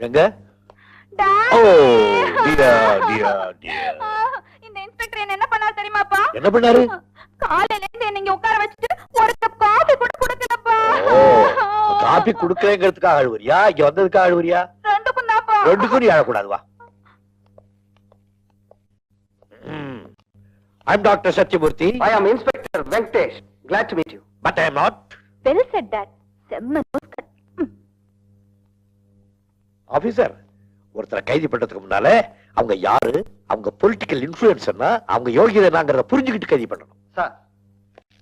எங்க? Oh dear dear dear இந்த inspector என்ன என்ன பண்ணாரு தெரியுமாப்பா? என்ன பண்ணாரு? காலையில இருந்து என்ன இங்க உட்கார வச்சுட்டு ஒரு கப் காபி கூட குடுக்கலப்பா. காபி குடுக்கறேங்கிறதுக்காக அழுவுறியா? இங்க வந்ததுக்காக அழுவுறியா? ரெண்டுக்கும் தான்ப்பா ரெண்டுக்கும் நீ அழக்கூடாது வா. செம்ம கட் ஆபீசர் ஒருத்தரை கைது பண்றதுக்கு முன்னால அவங்க யாரு அவங்க பொலிட்டிக்கல் இன்ஃபுளுன்ஸ்னா அவங்க யோகியதை என்னங்கிறத புரிஞ்சுக்கிட்டு கைது பண்ணணும். சார்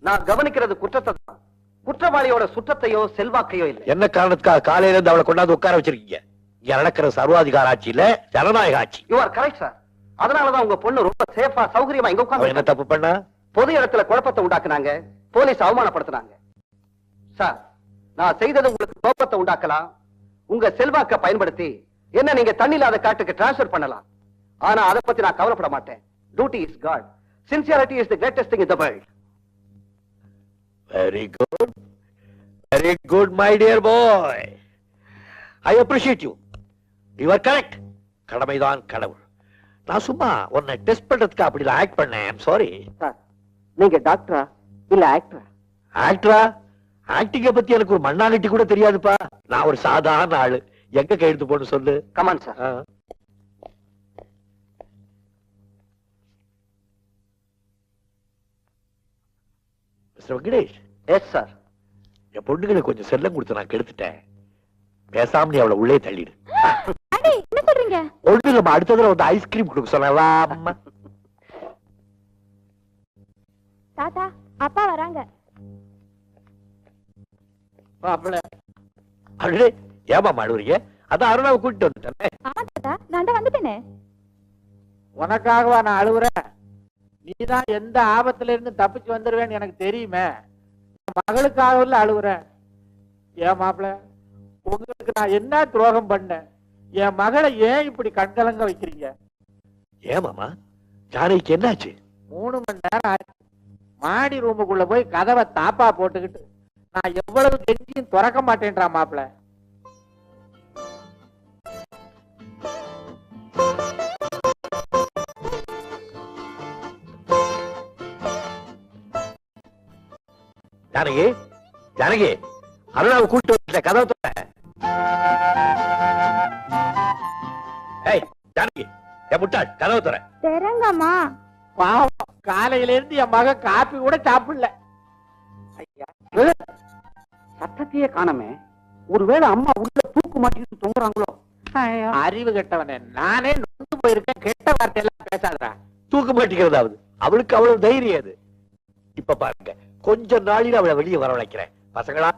நான் கவனிக்கிறது குற்றத்தை தான். குற்றவாளியோட சுற்றத்தையோ செல்வாக்கையோ இல்லை. என்ன காரணத்துக்காக காலையில இருந்து அவளை கொண்டாந்து உட்கார வச்சிருக்கீங்க? இங்க நடக்கிற சர்வாதிகார ஆட்சியில ஜனநாயக ஆட்சி. யூ ஆர் கரெக்ட் சார் அதனாலதான் உங்க பொண்ணு ரொம்ப சேஃபா சௌகரியமா இங்க அவன் என்ன தப்பு பண்ணா? பொது இடத்துல குழப்பத்தை உண்டாக்குனாங்க. போலீஸ் அவமானப்படுத்தினாங்க. சார் நான் செய்தது உங்களுக்கு கோபத்தை உண்டாக்கலாம். உங்க செல்வாக்க பயன்படுத்தி என்ன நீங்க தண்ணி இல்லாத காட்டுக்கு டிரான்ஸ்ஃபர் பண்ணலாம். ஆனா அதை பத்தி நான் கவலைப்பட மாட்டேன். Duty is god sincerity is the greatest thing in the world very good very good my dear boy I appreciate you you are correct கடமைதான் கடவுள். நான் சும்மா உன்னை டெஸ்ட் பண்றதுக்கு அப்படி ஆக்ட் பண்ணேன். சார் நீங்க டாக்டரா இல்ல ஆக்டரா ஆக்டரா ஆக்டிங்க பத்தி எனக்கு ஒரு மண்ணாங்கட்டி கூட தெரியாதுப்பா. நான் ஒரு சாதாரண ஆளு. எங்க கையெழுத்து போன்னு சொல்லு. Come on sir. Mister Venkatesh. Yes sir என் பொண்ணுங்களுக்கு கொஞ்சம் செல்லம் கொடுத்து நான் கெடுத்துட்டேன். பேசாம நீ அவளை உள்ளே தள்ளிடு. அடே என்ன சொல்றீங்க? ஒண்ணு நம்ம அடுத்த தடவை வந்து ஐஸ்கிரீம் கொடுக்க சொல்லலாம் தாத்தா அப்பா வராங்க. அடே ஏமா மாடுவீங்க அதான் அருணாவை கூட்டிட்டு வந்துட்டேன். ஆமா தாத்தா நான் வந்துட்டேனே. உனக்காகவா நான் அழுவுறேன்? நீதான் எந்த ஆபத்துல இருந்து தப்பிச்சு வந்துருவேன்னு எனக்கு தெரியுமே. மகளுக்காகவில் அழுவுறேன். ஏன் மாப்பிள உங்களுக்கு நான் என்ன துரோகம் பண்ணேன்? என் மகளை ஏன் இப்படி கண்கலங்க வைக்கிறீங்க? ஏமாமா ஜானகிக்கு என்னாச்சு? மூணு மணி நேரம் ஆச்சு. மாடி ரூமுக்குள்ள போய் கதவை தாப்பா போட்டுக்கிட்டு. நான் எவ்வளவு கெஞ்சியும் திறக்க மாட்டேன்றா மாப்பிள ஜானகி ஜானகி அருணாவை கூட்டிட்டு வந்துட்டேன் கதவை திற. ஏய் ஜானகி என் முட்டாள் கதவை தர தெரங்கம்மா பாவம் காலையில இருந்து என் மகன் காப்பி கூட சாப்பிடல. ஐயா சத்தத்தையே காணமே. ஒருவேளை அம்மா உள்ள தூக்கு மாட்டிட்டு தொங்குறாங்களோ? அறிவு கெட்டவனே நானே நொந்து போயிருக்கேன். கெட்ட வார்த்தையெல்லாம் பேசாதடா. தூக்க மாட்டேங்கிறதாவது அவளுக்கு அவ்வளவு தைரியம் அது. இப்ப பாருங்க கொஞ்ச நாளில் அவளை வெளியே வரவழைக்கிறேன் பசங்களா?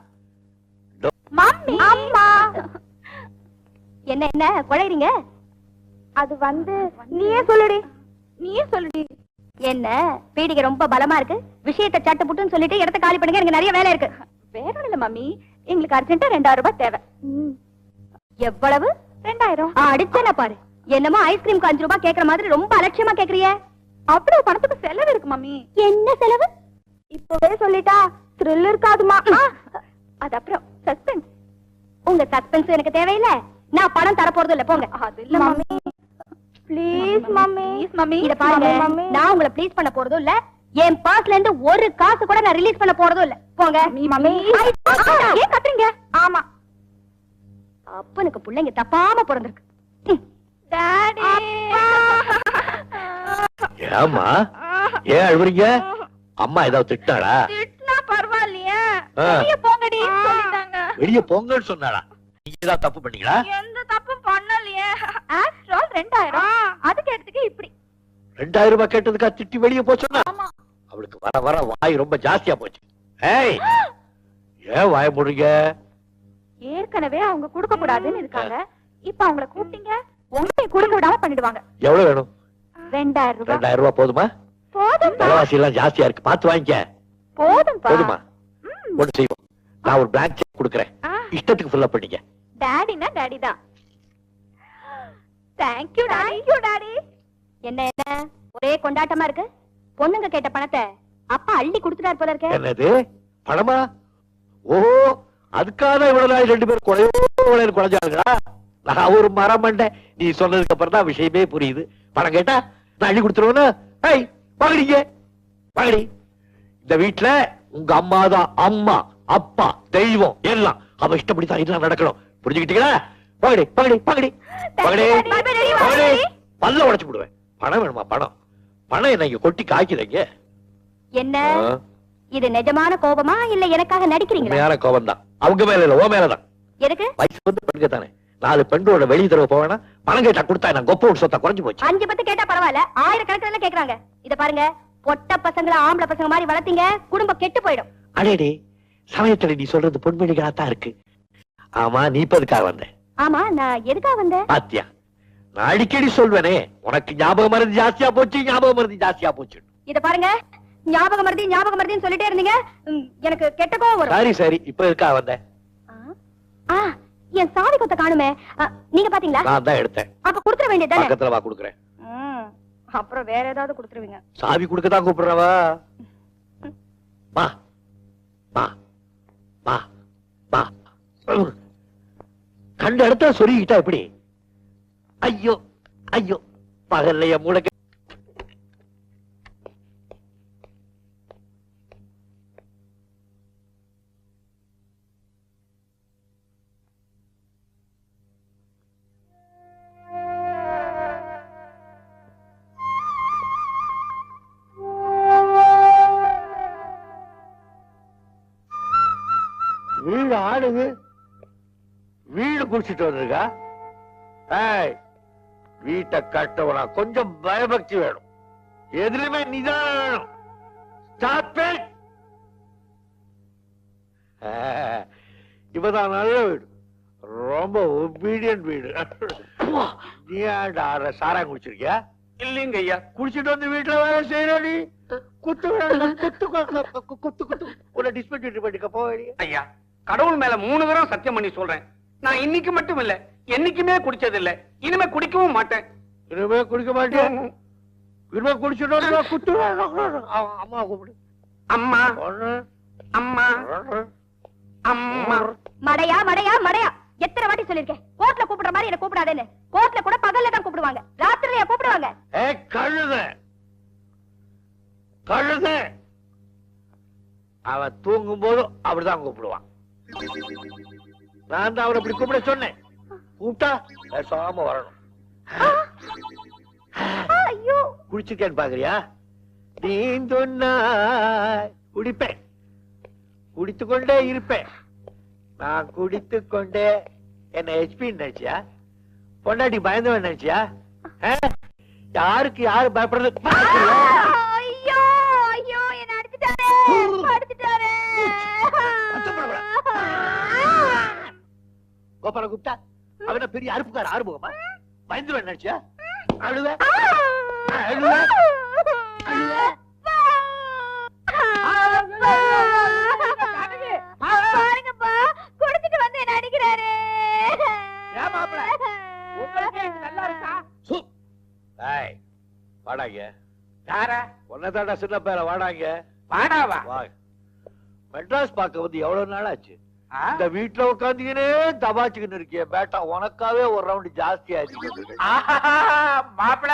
மம்மி! அம்மா! என்ன என்ன குழைறீங்க அது வந்து நீயே சொல்லுடி. நீயே சொல்லுடி. என்ன பீடிகை ரொம்ப பலமா இருக்கு? விஷயத்தை சட்டு புட்டுன்னு சொல்லிட்டு இடத்த காலி பண்ணுங்க எனக்கு நிறைய வேலை இருக்கு. வேற மம்மி. எங்களுக்கு அர்ஜென்ட்டா ரெண்டாயிரம் ரூபாய் தேவை. எவ்வளவு? ரெண்டாயிரம். அடிச்சேன பாரு. என்னமோ ஐஸ்கிரீம்க்கு அஞ்சு ரூபாய் கேக்குற மாதிரி ரொம்ப அலட்சியமா கேக்குறிய. அவ்வளவு பணத்துக்கு செலவு இருக்கு மம்மி. என்ன செலவு? இப்பவே சொல்லிட்டா த்ரில் இருக்காதுமா அது அப்புறம் சஸ்பென்ஸ் உங்க சஸ்பென்ஸ் எனக்கு தேவையில்ல. நான் பணம் தர போறது இல்ல போங்க. அது இல்ல மம்மி. Please mummy. மம்மி. இத பாருங்க. நான் உங்களை ப்ளீஸ் பண்ண போறதும் இல்ல. என் பர்ஸ்ல இருந்து ஒரு காசு கூட நான் ரிலீஸ் பண்ண போறதும் இல்ல. போங்க. ஏன் கத்துறீங்க? ஆமா. அப்பனுக்கு பிள்ளைங்க தப்பாம பிறந்திருக்கு. டாடி ஏமா ஏன் அழுவுறீங்க? அம்மா ஏதாவது திட்டாளா திட்டினா பரவாயில்லையே. வெளிய போங்கடி சொல்லிட்டாங்க. வெளியே போங்கன்னு சொன்னாளா? நீங்க ஏதாவது தப்பு பண்ணீங்களா? எந்த தப்பும் பண்ணலையே. ஆஃப்டர் ஆல் ரெண்டாயிரம் அதுக்கு எடுத்துக்க இப்படி. ரெண்டாயிரம் ரூபாய் கேட்டதுக்கா திட்டி வெளியே போச்சோன்னா ஆமா. அவளுக்கு வர வர வாய் ரொம்ப ஜாஸ்தியா போச்சு. ஏய் ஏன் வாய முடுங்க ஏற்கனவே அவங்க கொடுக்க கூடாதுன்னு இருக்காங்க. இப்ப அவங்கள கூப்பிட்டீங்க உங்களையும் கொடுக்க விடாம பண்ணிடுவாங்க. எவ்வளவு வேணும்? ரெண்டாயிரம் ரூபாய். ரெண்டாயிரம் ரூபாய் போதுமா? போதும் விலைவாசி எல்லாம் ஜாஸ்தியா இருக்கு. பார்த்து வாங்கிக்க. போதும்? போதுமா ஒண்ணு செய்வோம். நான் ஒரு பிளாங்க் செக் கொடுக்குறேன். இஷ்டத்துக்கு ஃபில் பண்ணிக்க. டாடினா டாடி தான் தேங்க்யூ டாடி டாடி என்ன என்ன? ஒரே கொண்டாட்டமா இருக்கு? பொண்ணுங்க கேட்ட பணத்தை அப்பா அள்ளி கொடுத்துட்டார் போல இருக்க. என்னது? பணமா? ஓ அதுக்காக இவ்வளவு நாள் ரெண்டு பேரும் குறையோ குறைஞ்சு குறைஞ்சாங்களா நான் ஒரு மரமண்டை நீ சொன்னதுக்கு அப்புறம் தான் விஷயமே புரியுது. பணம் கேட்டா நான் அள்ளி கொடுத்துருவேனா ஏய் வாங்கடிங்க வாங்கடி. இந்த வீட்டுல உங்க அம்மா தான் அம்மா அப்பா தெய்வம் எல்லாம். அவ இஷ்டப்படி தான் இதெல்லாம் நடக்கணும். புரிஞ்சுக்கிட்டீங்களா? வாங்கடி வாங்கடி வாங்கடி. வாங்கடி. பல்ல உடைச்சு விடுவேன் பணம் வேணுமா? பணம். பணம் என்ன இங்க கொட்டி காய்க்குதுங்க. என்ன? இது நிஜமான கோபமா இல்ல எனக்காக நடிக்கிறீங்களா? உண்மையான கோபம் தான் அவங்க மேல இல்ல ஓ மேலதான். எதுக்கு? வயசு வந்து பெண்க தானே. நாலு பெண்ணோட வெளிய தடவை போவேனா பணம் கேட்டா கொடுத்தா நான் கொப்ப ஒரு சொத்தா குறைஞ்சு போச்சு. அஞ்சு பத்து கேட்டா பரவாயில்ல ஆயிரக்கணக்கில் கேக்குறாங்க. இத பாருங்க பொட்ட பசங்களை ஆம்பளை பசங்க மாதிரி வளர்த்தீங்க குடும்பம் கெட்டு போயிடும். அடேடே சமயத்துல நீ சொல்றது பொன்மணிகளா தான் இருக்கு. ஆமா நீ இப்ப எதுக்காக வந்த? ஆமா நான் எதுக்காக வந்தேன்? பாத்தியா? நான் அடிக்கடி சொல்வேனே உனக்கு ஞாபகம் மருந்து ஜாஸ்தியா போச்சு ஞாபகம் மருந்து ஜாஸ்தியா போச்சு. இத பாருங்க ஞாபகம் மருதி ஞாபகம் மருதின்னு சொல்லிட்டே இருந்தீங்க ம், எனக்கு கெட்ட கோவம் வரும். சரி சரி இப்ப எதுக்காக வந்த ஆ, ஆ என் சாவி கொத்த காணுமே நீங்க பாத்தீங்களா? நான் தான் எடுத்தேன். அப்ப குடுத்துற வேண்டியதுதானே? பக்கத்துல வா கொடுக்குறேன். ம், அப்புறம் வேற ஏதாவது குடுத்துருவீங்க. சாவி கொடுக்க தான் கூப்பிடுறவா? வா வா வா வா. கண்ட இடத்துல சொருகிட்டா எப்படி? ஐயோ ஐயோ பகல்ல என் வீடு ஆடுது வீடு குடிச்சிட்டு வந்திருக்கா? ஏய் வீட்டை கட்டவனா கொஞ்சம் பயபக்தி வேணும். எதுலயுமே நிதானம் வேணும். இவதான் நல்ல வீடு. ரொம்ப ஒபீடியன்ட் வீடு. நீ சாராயம் குடிச்சிருக்கியா? இல்லைங்க ஐயா. குடிச்சிட்டு வந்து வீட்டுல வேலை செய்யற நீ குத்து குத்து குத்து, குத்து. உன்னை டிஸ்பென்சரி பண்ணிக்க போய் ஐயா கடவுள் மேல மூணு தடவை சத்தியம் பண்ணி சொல்றேன். நான் இன்னைக்கு மட்டும் இல்ல என்னைக்குமே குடிச்சது இல்ல இனிமே குடிக்கவும் மாட்டேன். இனிமே குடிக்க மாட்டேன். இனிமே குடிச்சிட்டு குத்து அம்மா கூப்பிடு. அம்மா. அம்மா. அம்மா. மடையா மடையா மடையா. எத்தனை வாட்டி சொல்லிருக்கேன் கோர்ட்ல கூப்பிடுற மாதிரி என்ன கூப்பிடாதேன்னு. கோர்ட்ல கூட பகல்ல தான் கூப்பிடுவாங்க. ராத்திரியா கூப்பிடுவாங்க. ஏ கழுத. கழுத. அவன் தூங்கும் போதும் அப்படிதான் கூப்பிடுவான். நான் தான் அவரை இப்படி கூப்பிட சொன்னேன். கூப்பிட்டா பேசாம வரணும். ஐயோ. குடிச்சிருக்கேன்னு பாக்குறியா? நீந்துன்னாய் குடிப்பேன். குடித்துக் கொண்டே இருப்பேன். நான் குடித்துக் கொண்டே என்ன ஹெச்பி நினைச்சியா? பொண்டாட்டி பயந்தவன் நினைச்சியா? யாருக்கு யாரு பயப்படுறது? கோபால கூப்பிட்டா? அவன பெரிய அறுப்புக்கார ஆறுமுகமா? பயந்துருவன் நினைச்சியா? அழுவ? அழுவ? வாடாங்க. யாரா? ஒன்னதாடா சின்ன பேர வாடாங்க. வாடாவா? வா. மெட்ராஸ் பார்க்க வந்து எவ்வளவு நாள் ஆச்சு? இந்த வீட்டுல உட்காந்துக்கினே தபாச்சுக்கின்னு இருக்கிய பேட்டா உனக்காவே ஒரு ரவுண்ட் ஜாஸ்தி ஆஹா, மாப்பிள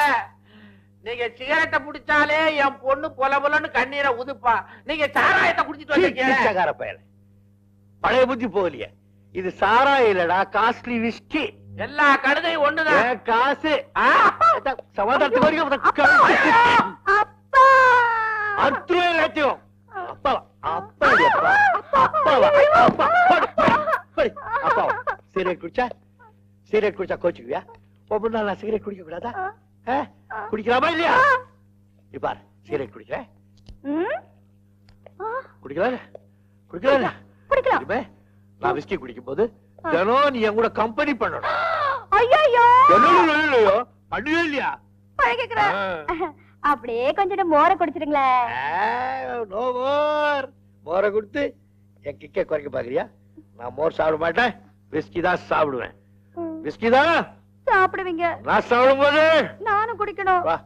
நீங்க சிகரெட்டை புடிச்சாலே என் பொண்ணு பொல பொலன்னு கண்ணீரை உதுப்பா. நீங்க சாராயத்தை குடிச்சிட்டு பிச்சைக்கார பயல. பழைய புத்தி போகலையே. இது சாரா இல்லடா காஸ்ட்லி விஸ்கி எல்லா கழுதையும் ஒண்ணுதான். காசு? சமாதானத்துக்கு வரைக்கும் அத்துருவே எல்லாத்தையும் அப்பா அப்பா? அப்பாவா அப்பா. சிகரெட் குடிச்சா? சிகரெட் குடிச்சா கோச்சுக்குவியா? ஒவ்வொரு நாள் நான் சிகரெட் குடிக்க கூடாதா? குடிக்கலாமா இல்லையா? இப்பாரு சிகரெட் குடிக்கிறேன். குடிக்கலாம் குடிக்கலாம். குடிக்கலாம் நான் விஸ்கி குடிக்கும் போது தினம் நீ என் கூட கம்பெனி பண்ணணும். ஐயோ இல்லையோ பண்ணுவே இல்லையா? அப்படியே கொஞ்சம் மோர மோர் மோரை கொடுத்து என் கிக்க குறைக்க பாக்குறியா நான் மோர் சாப்பிட மாட்டேன். விஸ்கி தான் சாப்பிடுவேன். விஸ்கி தான்? சாப்பிடுவீங்க. நான் சாப்பிடும் போது நானும் குடிக்கணும். வா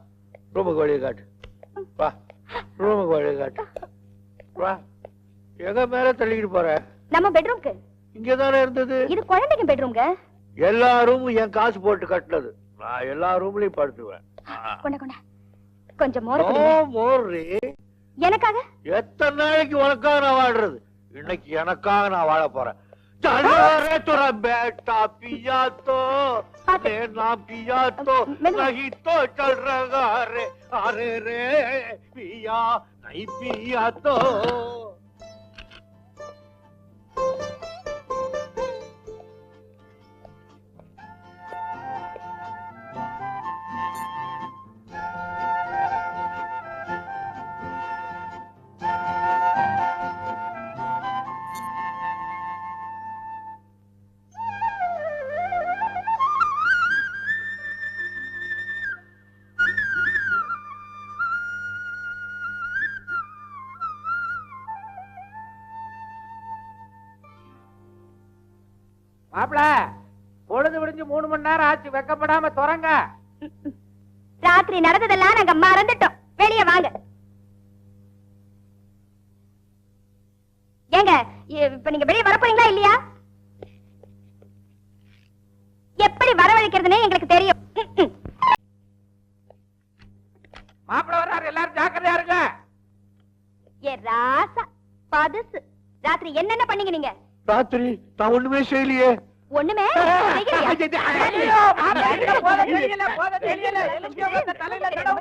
ரூமுக்கு வழியை காட்டு. வா ரூமுக்கு வழியை காட்டு. வா எங்க மேல தள்ளிக்கிட்டு போற? நம்ம பெட்ரூம்க்கு இங்க தானே இருந்தது? இது குழந்தைங்க பெட்ரூம்ங்க எல்லா ரூமும் என் காசு போட்டு கட்டினது. நான் எல்லா ரூம்லயும் படுத்துவேன். கொண்ட கொண்ட. கொஞ்சம் மோர். மோர்ரி எனக்காக? எத்தனை நாளைக்கு உனக்காக நான் வாழ்றது? இன்னைக்கு எனக்காக நான் வாழ போறேன் चलो तोरा बेटा पिया तो पाते। ना पिया तो मैंने- नहीं तो चल रहा रे अरे रे पिया नहीं पिया तो மாப்பிள பொழுது விடிஞ்சு மூணு மணி நேரம் ஆச்சு வெக்கப்படாம துறங்க. ராத்திரி நடந்ததெல்லாம் நாங்க மறந்துட்டோம். வெளிய வாங்க. ஏங்க இப்ப நீங்க வெளிய வரப்போறீங்களா இல்லையா? எப்படி வரவழைக்கிறதுனே எங்களுக்கு தெரியும். மாப்பிள வர்றாரு எல்லாரும் ஜாக்கிரதையா இருங்க. ஏ ராசா பதுசு. ராத்திரி என்னென்ன பண்ணீங்க நீங்க? ராத்திரி நான் ஒண்ணுமே செய்யலையே ஒண்ணுமே